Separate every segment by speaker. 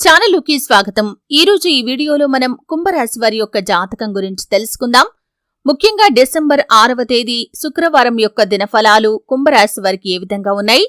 Speaker 1: ఛానలుకి స్వాగతం. ఈ రోజు ఈ వీడియోలో మనం కుంభరాశి వారి యొక్క జాతకం గురించి తెలుసుకుందాం. ముఖ్యంగా డిసెంబర్ ఆరవ తేదీ శుక్రవారం యొక్క దినఫలాలు కుంభరాశి వారికి ఏ విధంగా ఉన్నాయి?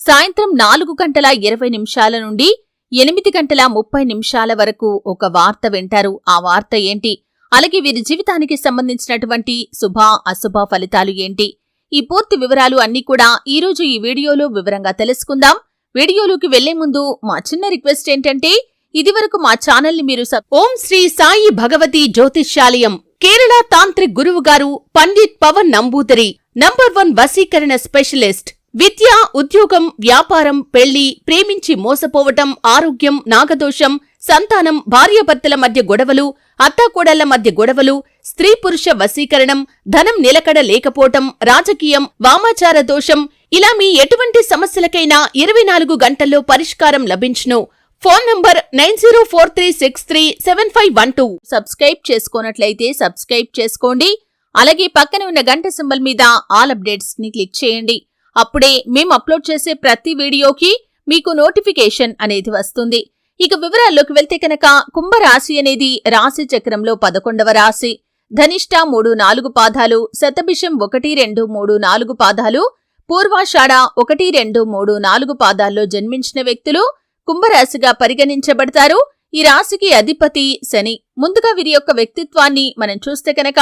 Speaker 1: సాయంత్రం నాలుగు గంటల ఇరవై నిమిషాల నుండి ఎనిమిది గంటల ముప్పై నిమిషాల వరకు ఒక వార్త వింటారు. ఆ వార్త ఏంటి? అలాగే వీరి జీవితానికి సంబంధించినటువంటి శుభ అశుభ ఫలితాలు ఏంటి? ఈ పూర్తి వివరాలు అన్నీ కూడా ఈ రోజు ఈ వీడియోలో వివరంగా తెలుసుకుందాం. వీడియోలోకి వెళ్ళే ముందు మా చిన్న రిక్వెస్ట్ ఏంటంటే ఇదివరకు మా ఛానల్ని మీరు ఓం శ్రీ సాయి భగవతి జ్యోతిష్యాలయం కేరళ తాంత్రిక్ గురువు గారు పండిత్ పవన్ నంబూదరి నంబర్ వన్ వసీకరణ స్పెషలిస్ట్ విద్య ఉద్యోగం వ్యాపారం పెళ్ళి ప్రేమించి మోసపోవటం ఆరోగ్యం నాగదోషం సంతానం భార్యాభర్తల మధ్య గొడవలు అత్తాకోడళ్ళ మధ్య గొడవలు స్త్రీ పురుష వశీకరణం ధనం నిలకడ లేకపోవటం రాజకీయం వామాచార దోషం ఇలా మీ ఎటువంటి సమస్యలకైనా ఇరవై నాలుగు గంటల్లో పరిష్కారం లభించును. Phone number nine zero four three six three seven five one two. Subscribe చేసుకున్నట్లయితే సబ్స్క్రైబ్ చేసుకోండి. అలాగే పక్కన ఉన్న గంట సింబల్ మీద ఆల్ అప్డేట్స్ని క్లిక్ చేయండి. అప్పుడే మేము అప్లోడ్ చేసే ప్రతి వీడియోకి మీకు నోటిఫికేషన్ అనేది వస్తుంది. ఇక వివరాల్లోకి వెళ్తే కనుక కుంభరాశి అనేది రాశి చక్రంలో పదకొండవ రాశి. ధనిష్ట మూడు నాలుగు పాదాలు శతభిషం ఒకటి రెండు మూడు నాలుగు పాదాలు పూర్వాషాఢ ఒకటి రెండు మూడు నాలుగు పాదాల్లో జన్మించిన వ్యక్తులు కుంభరాశిగా పరిగణించబడతారు. ఈ రాశికి అధిపతి శని. ముందుగా వీరి యొక్క వ్యక్తిత్వాన్ని మనం చూస్తే కనుక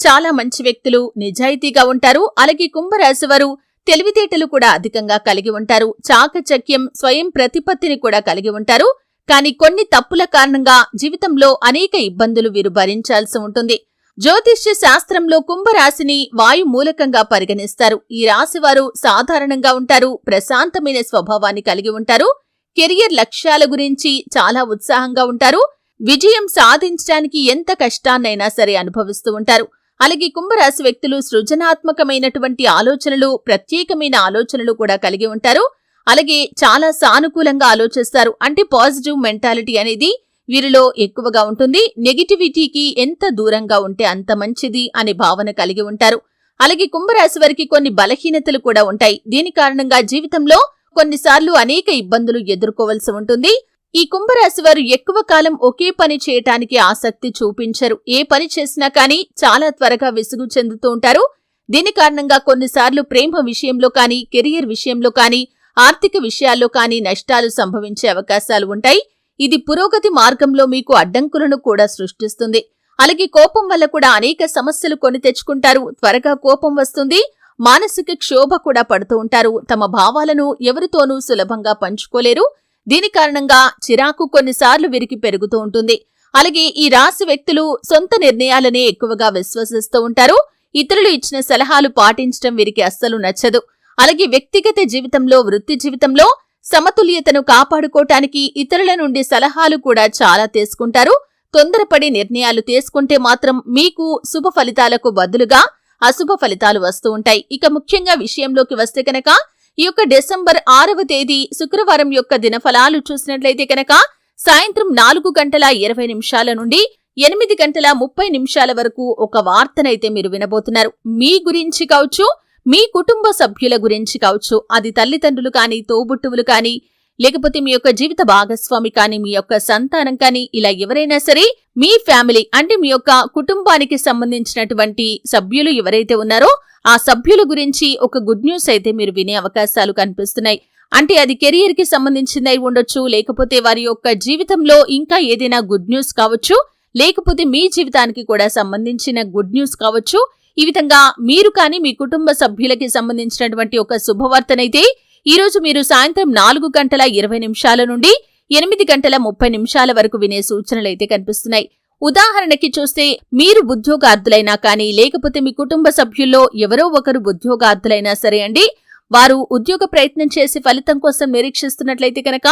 Speaker 1: చాలా మంచి వ్యక్తులు నిజాయితీగా ఉంటారు. అలాగే కుంభరాశి వారు తెలివితేటలు కూడా అధికంగా కలిగి ఉంటారు. చాకచక్యం స్వయం ప్రతిపత్తిని కూడా కలిగి ఉంటారు. కానీ కొన్ని తప్పుల కారణంగా జీవితంలో అనేక ఇబ్బందులు వీరు భరించాల్సి ఉంటుంది. జ్యోతిష్య శాస్త్రంలో కుంభరాశిని వాయుమూలకంగా పరిగణిస్తారు. ఈ రాశివారు సాధారణంగా ఉంటారు ప్రశాంతమైన స్వభావాన్ని కలిగి ఉంటారు కెరియర్ లక్ష్యాల గురించి చాలా ఉత్సాహంగా ఉంటారు విజయం సాధించడానికి ఎంత కష్టాన్నైనా సరే అనుభవిస్తూ ఉంటారు. అలాగే కుంభరాశి వ్యక్తులు సృజనాత్మకమైనటువంటి ఆలోచనలు ప్రత్యేకమైన ఆలోచనలు కూడా కలిగి ఉంటారు. అలాగే చాలా సానుకూలంగా ఆలోచిస్తారు. అంటే పాజిటివ్ మెంటాలిటీ అనేది వీరిలో ఎక్కువగా ఉంటుంది. నెగిటివిటీకి ఎంత దూరంగా ఉంటే అంత మంచిది అనే భావన కలిగి ఉంటారు. అలాగే కుంభరాశి వారికి కొన్ని బలహీనతలు కూడా ఉంటాయి. దీని కారణంగా జీవితంలో కొన్నిసార్లు అనేక ఇబ్బందులు ఎదుర్కోవలసి ఉంటుంది. ఈ కుంభరాశి వారు ఎక్కువ కాలం ఒకే పని చేయటానికి ఆసక్తి చూపించరు. ఏ పని చేసినా కానీ చాలా త్వరగా విసుగు చెందుతూ ఉంటారు. దీని కారణంగా కొన్నిసార్లు ప్రేమ విషయంలో కానీ కెరియర్ విషయంలో కానీ ఆర్థిక విషయాల్లో కానీ నష్టాలు సంభవించే అవకాశాలు ఉంటాయి. ఇది పురోగతి మార్గంలో మీకు అడ్డంకులను కూడా సృష్టిస్తుంది. అలాగే కోపం వల్ల కూడా అనేక సమస్యలు కొని తెచ్చుకుంటారు. త్వరగా కోపం వస్తుంది. మానసిక క్షోభ కూడా పడుతూ ఉంటారు. తమ భావాలను ఎవరితోనూ సులభంగా పంచుకోలేరు. దీని కారణంగా చిరాకు కొన్నిసార్లు వీరికి పెరుగుతూ ఉంటుంది. అలాగే ఈ రాశి వ్యక్తులు సొంత నిర్ణయాలనే ఎక్కువగా విశ్వసిస్తూ ఉంటారు. ఇతరులు ఇచ్చిన సలహాలు పాటించడం వీరికి అస్సలు నచ్చదు. అలాగే వ్యక్తిగత జీవితంలో వృత్తి జీవితంలో సమతుల్యతను కాపాడుకోటానికి ఇతరుల నుండి సలహాలు కూడా చాలా తీసుకుంటారు. తొందరపడి నిర్ణయాలు తీసుకుంటే మాత్రం మీకు శుభ ఫలితాలకు బదులుగా అశుభ ఫలితాలు వస్తూ ఉంటాయి. ఇక ముఖ్యంగా విషయంలోకి వస్తే కనుక ఈ యొక్క డిసెంబర్ ఆరవ తేదీ శుక్రవారం యొక్క దినఫలాలు చూసినట్లయితే కనుక సాయంత్రం నాలుగు గంటల ఇరవై నిమిషాల నుండి ఎనిమిది గంటల ముప్పై నిమిషాల వరకు ఒక వార్తనైతే మీరు వినబోతున్నారు. మీ గురించి కావచ్చు మీ కుటుంబ సభ్యుల గురించి కావచ్చు అది తల్లిదండ్రులు కానీ తోబుట్టువులు కానీ లేకపోతే మీ యొక్క జీవిత భాగస్వామి కానీ మీ యొక్క సంతానం కానీ ఇలా ఎవరైనా సరే మీ ఫ్యామిలీ అంటే మీ యొక్క కుటుంబానికి సంబంధించినటువంటి సభ్యులు ఎవరైతే ఉన్నారో ఆ సభ్యుల గురించి ఒక గుడ్ న్యూస్ అయితే మీరు వినే అవకాశాలు కనిపిస్తున్నాయి. అంటే అది కెరియర్కి సంబంధించిందై ఉండొచ్చు లేకపోతే వారి యొక్క జీవితంలో ఇంకా ఏదైనా గుడ్ న్యూస్ కావచ్చు లేకపోతే మీ జీవితానికి కూడా సంబంధించిన గుడ్ న్యూస్ కావచ్చు ఈ విధంగా మీరు కానీ మీ కుటుంబ సభ్యులకి సంబంధించినటువంటి ఒక శుభవార్తనైతే ఈరోజు మీరు సాయంత్రం నాలుగు గంటల ఇరవై నిమిషాల నుండి ఎనిమిది గంటల ముప్పై నిమిషాల వరకు వినే సూచనలైతే కనిపిస్తున్నాయి. ఉదాహరణకి చూస్తే మీరు ఉద్యోగార్థులైనా కానీ లేకపోతే మీ కుటుంబ సభ్యుల్లో ఎవరో ఒకరు ఉద్యోగార్థులైనా సరే అండి వారు ఉద్యోగ ప్రయత్నం చేసి ఫలితం కోసం నిరీక్షిస్తున్నట్లయితే కనుక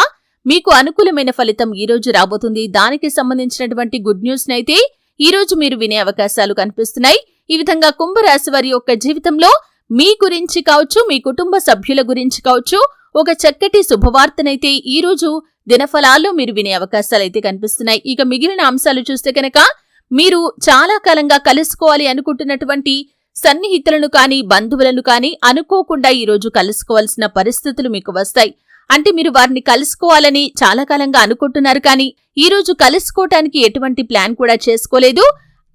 Speaker 1: మీకు అనుకూలమైన ఫలితం ఈ రోజు రాబోతుంది. దానికి సంబంధించినటువంటి గుడ్ న్యూస్ నైతే ఈ రోజు మీరు వినే అవకాశాలు కనిపిస్తున్నాయి. ఈ విధంగా కుంభరాశి వారి యొక్క జీవితంలో మీ గురించి కావచ్చు మీ కుటుంబ సభ్యుల గురించి కావచ్చు ఒక చక్కటి శుభవార్తనైతే ఈ రోజు దినఫలాల్లో మీరు వినే అవకాశాలైతే కనిపిస్తున్నాయి. ఇక మిగిలిన అంశాలు చూస్తే కనుక మీరు చాలా కాలంగా కలుసుకోవాలి అనుకుంటున్నటువంటి సన్నిహితులను కానీ బంధువులను కానీ అనుకోకుండా ఈ రోజు కలుసుకోవాల్సిన పరిస్థితులు మీకు వస్తాయి. అంటే మీరు వారిని కలుసుకోవాలని చాలా కాలంగా అనుకుంటున్నారు కానీ ఈ రోజు కలుసుకోవటానికి ఎటువంటి ప్లాన్ కూడా చేసుకోలేదు.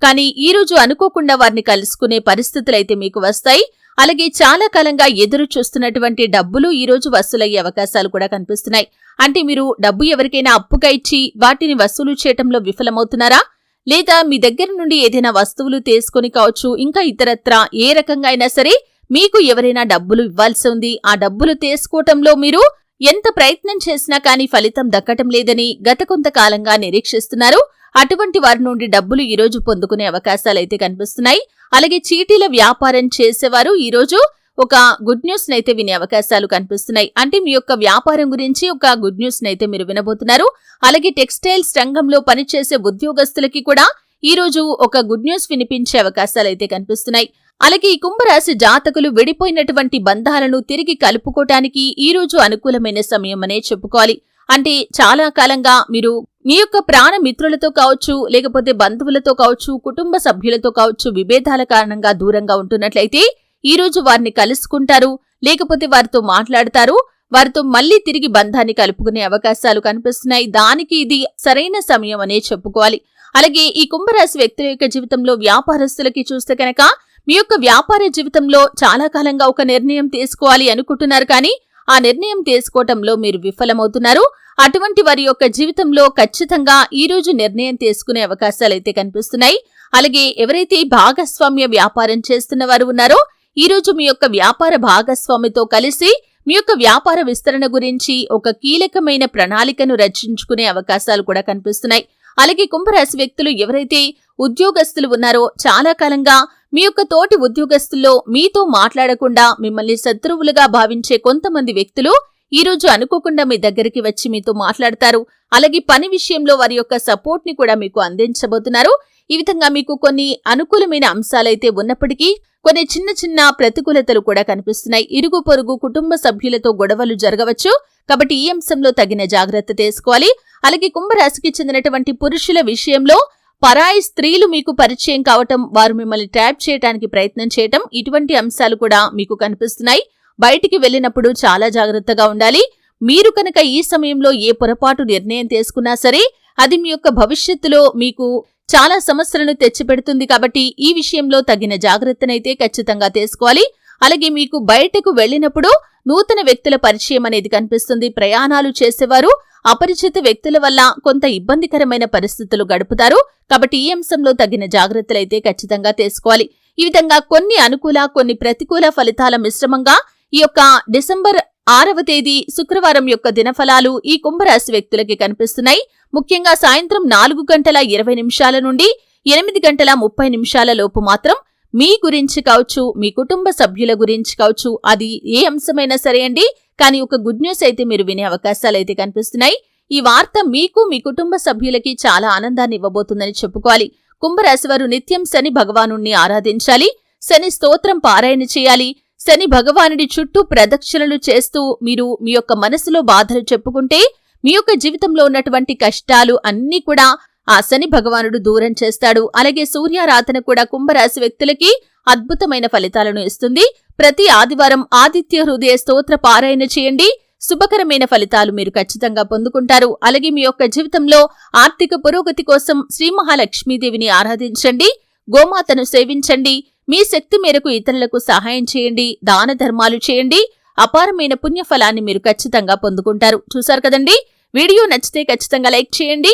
Speaker 1: కానీ ఈ రోజు అనుకోకుండా వారిని కలుసుకునే పరిస్థితులైతే మీకు వస్తాయి. అలాగే చాలా కాలంగా ఎదురు చూస్తున్నటువంటి డబ్బులు ఈ రోజు వసూలయ్యే అవకాశాలు కూడా కనిపిస్తున్నాయి. అంటే మీరు డబ్బు ఎవరికైనా అప్పుగా ఇచ్చి వాటిని వసూలు చేయటంలో విఫలమవుతున్నారా? లేదా మీ దగ్గర నుండి ఏదైనా వస్తువులు తీసుకొని కావచ్చు ఇంకా ఇతరత్రా ఏ రకంగా అయినా సరే మీకు ఎవరైనా డబ్బులు ఇవ్వాల్సి ఉంది. ఆ డబ్బులు తీసుకోవటంలో మీరు ఎంత ప్రయత్నం చేసినా కానీ ఫలితం దక్కటం లేదని గత కొంతకాలంగా నిరీక్షిస్తున్నారు. అటువంటి వారి నుండి డబ్బులు ఈరోజు పొందుకునే అవకాశాలైతే కనిపిస్తున్నాయి. అలాగే చీటీల వ్యాపారం చేసేవారు ఈరోజు ఒక గుడ్ న్యూస్ నైతే వినే అవకాశాలు కనిపిస్తున్నాయి. అంటే మీ యొక్క వ్యాపారం గురించి ఒక గుడ్ న్యూస్ నైతే మీరు వినబోతున్నారు. అలాగే టెక్స్టైల్స్ రంగంలో పనిచేసే ఉద్యోగస్తులకి కూడా ఈ రోజు ఒక గుడ్ న్యూస్ వినిపించే అవకాశాలు అయితే కనిపిస్తున్నాయి. అలాగే ఈ కుంభరాశి జాతకులు విడిపోయినటువంటి బంధాలను తిరిగి కలుపుకోటానికి ఈ రోజు అనుకూలమైన సమయం అనే చెప్పుకోవాలి. అంటే చాలా కాలంగా మీరు మీ యొక్క ప్రాణ మిత్రులతో కావచ్చు లేకపోతే బంధువులతో కావచ్చు కుటుంబ సభ్యులతో కావచ్చు విభేదాల కారణంగా దూరంగా ఉంటున్నట్లయితే ఈ రోజు వారిని కలుసుకుంటారు లేకపోతే వారితో మాట్లాడతారు వారితో మళ్ళీ తిరిగి బంధాన్ని కలుపుకునే అవకాశాలు కనిపిస్తున్నాయి. దానికి ఇది సరైన సమయం అనే చెప్పుకోవాలి. అలాగే ఈ కుంభరాశి వ్యక్తుల యొక్క జీవితంలో వ్యాపారస్తులకి చూస్తే కనుక మీ యొక్క వ్యాపార జీవితంలో చాలా కాలంగా ఒక నిర్ణయం తీసుకోవాలి అనుకుంటున్నారు కానీ ఆ నిర్ణయం తీసుకోవటంలో మీరు విఫలమవుతున్నారు. అటువంటి వారి యొక్క జీవితంలో ఖచ్చితంగా ఈ రోజు నిర్ణయం తీసుకునే అవకాశాలైతే కనిపిస్తున్నాయి. అలాగే ఎవరైతే భాగస్వామ్య వ్యాపారం చేస్తున్న వారు ఉన్నారో ఈ రోజు మీ యొక్క వ్యాపార భాగస్వామితో కలిసి మీ యొక్క వ్యాపార విస్తరణ గురించి ఒక కీలకమైన ప్రణాళికను రచించుకునే అవకాశాలు కూడా కనిపిస్తున్నాయి. అలాగే కుంభరాశి వ్యక్తులు ఎవరైతే ఉద్యోగస్తులు ఉన్నారో చాలా కాలంగా మీ యొక్క తోటి ఉద్యోగస్తుల్లో మీతో మాట్లాడకుండా మిమ్మల్ని శత్రువులుగా భావించే కొంతమంది వ్యక్తులు ఈ రోజు అనుకోకుండా మీ దగ్గరికి వచ్చి మీతో మాట్లాడతారు. అలాగే పని విషయంలో వారి యొక్క సపోర్ట్ని కూడా మీకు అందించబోతున్నారు. ఈ విధంగా మీకు కొన్ని అనుకూలమైన అంశాలైతే ఉన్నప్పటికీ కొన్ని చిన్న చిన్న ప్రతికూలతలు కూడా కనిపిస్తున్నాయి. ఇరుగు పొరుగు కుటుంబ సభ్యులతో గొడవలు జరగవచ్చు. కాబట్టి ఈ అంశంలో తగిన జాగ్రత్త తీసుకోవాలి. అలాగే కుంభరాశికి చెందినటువంటి పురుషుల విషయంలో పరాయి స్త్రీలు మీకు పరిచయం కావటం వారు మిమ్మల్ని ట్రాప్ చేయడానికి ప్రయత్నం చేయటం ఇటువంటి అంశాలు కూడా మీకు కనిపిస్తున్నాయి. బయటికి వెళ్ళినప్పుడు చాలా జాగ్రత్తగా ఉండాలి. మీరు కనుక ఈ సమయంలో ఏ పొరపాటు నిర్ణయం తీసుకున్నా సరే అది మీ యొక్క భవిష్యత్తులో మీకు చాలా సమస్యలను తెచ్చిపెడుతుంది కాబట్టి ఈ విషయంలో తగిన జాగ్రత్తనైతే ఖచ్చితంగా తీసుకోవాలి. అలాగే మీకు బయటకు వెళ్ళినప్పుడు నూతన వ్యక్తుల పరిచయం అనేది కనిపిస్తుంది. ప్రయాణాలు చేసేవారు అపరిచిత వ్యక్తుల వల్ల కొంత ఇబ్బందికరమైన పరిస్థితులు గడుపుతారు. కాబట్టి ఈ అంశంలో తగిన జాగ్రత్తలైతే ఖచ్చితంగా తీసుకోవాలి. ఈ విధంగా కొన్ని అనుకూల కొన్ని ప్రతికూల ఫలితాల మిశ్రమంగా ఈ యొక్క డిసెంబర్ ఆరవ తేదీ శుక్రవారం యొక్క దినఫలాలు ఈ కుంభరాశి వ్యక్తులకి కనిపిస్తున్నాయి. ముఖ్యంగా సాయంత్రం నాలుగు గంటల ఇరవై నిమిషాల నుండి ఎనిమిది గంటల ముప్పై నిమిషాల లోపు మాత్రం మీ గురించి కావచ్చు మీ కుటుంబ సభ్యుల గురించి కావచ్చు అది ఏ అంశమైనా సరే అండి కానీ ఒక గుడ్ న్యూస్ అయితే మీరు వినే అవకాశాలు అయితే కనిపిస్తున్నాయి. ఈ వార్త మీకు మీ కుటుంబ సభ్యులకి చాలా ఆనందాన్ని ఇవ్వబోతుందని చెప్పుకోవాలి. కుంభరాశి వారు నిత్యం శని భగవాను ఆరాధించాలి. శని స్తోత్రం పారాయణ చేయాలి. శని భగవానుడి చుట్టూ ప్రదక్షిణలు చేస్తూ మీరు మీ యొక్క మనసులో బాధలు చెప్పుకుంటే మీ యొక్క జీవితంలో ఉన్నటువంటి కష్టాలు అన్నీ కూడా ఆ శని భగవానుడు దూరం చేస్తాడు. అలాగే సూర్యారాధన కూడా కుంభరాశి వ్యక్తులకి అద్భుతమైన ఫలితాలను ఇస్తుంది. ప్రతి ఆదివారం ఆదిత్య హృదయ స్తోత్ర పారాయణ చేయండి. శుభకరమైన ఫలితాలు మీరు ఖచ్చితంగా పొందుకుంటారు. అలాగే మీ యొక్క జీవితంలో ఆర్థిక పురోగతి కోసం శ్రీ మహాలక్ష్మీదేవిని ఆరాధించండి. గోమాతను సేవించండి. మీ శక్తి మేరకు ఇతరులకు సహాయం చేయండి. దాన ధర్మాలు చేయండి. అపారమైన పుణ్యఫలాన్ని మీరు ఖచ్చితంగా పొందుకుంటారు. చూశారు కదండి? వీడియో నచ్చితే ఖచ్చితంగా లైక్ చేయండి.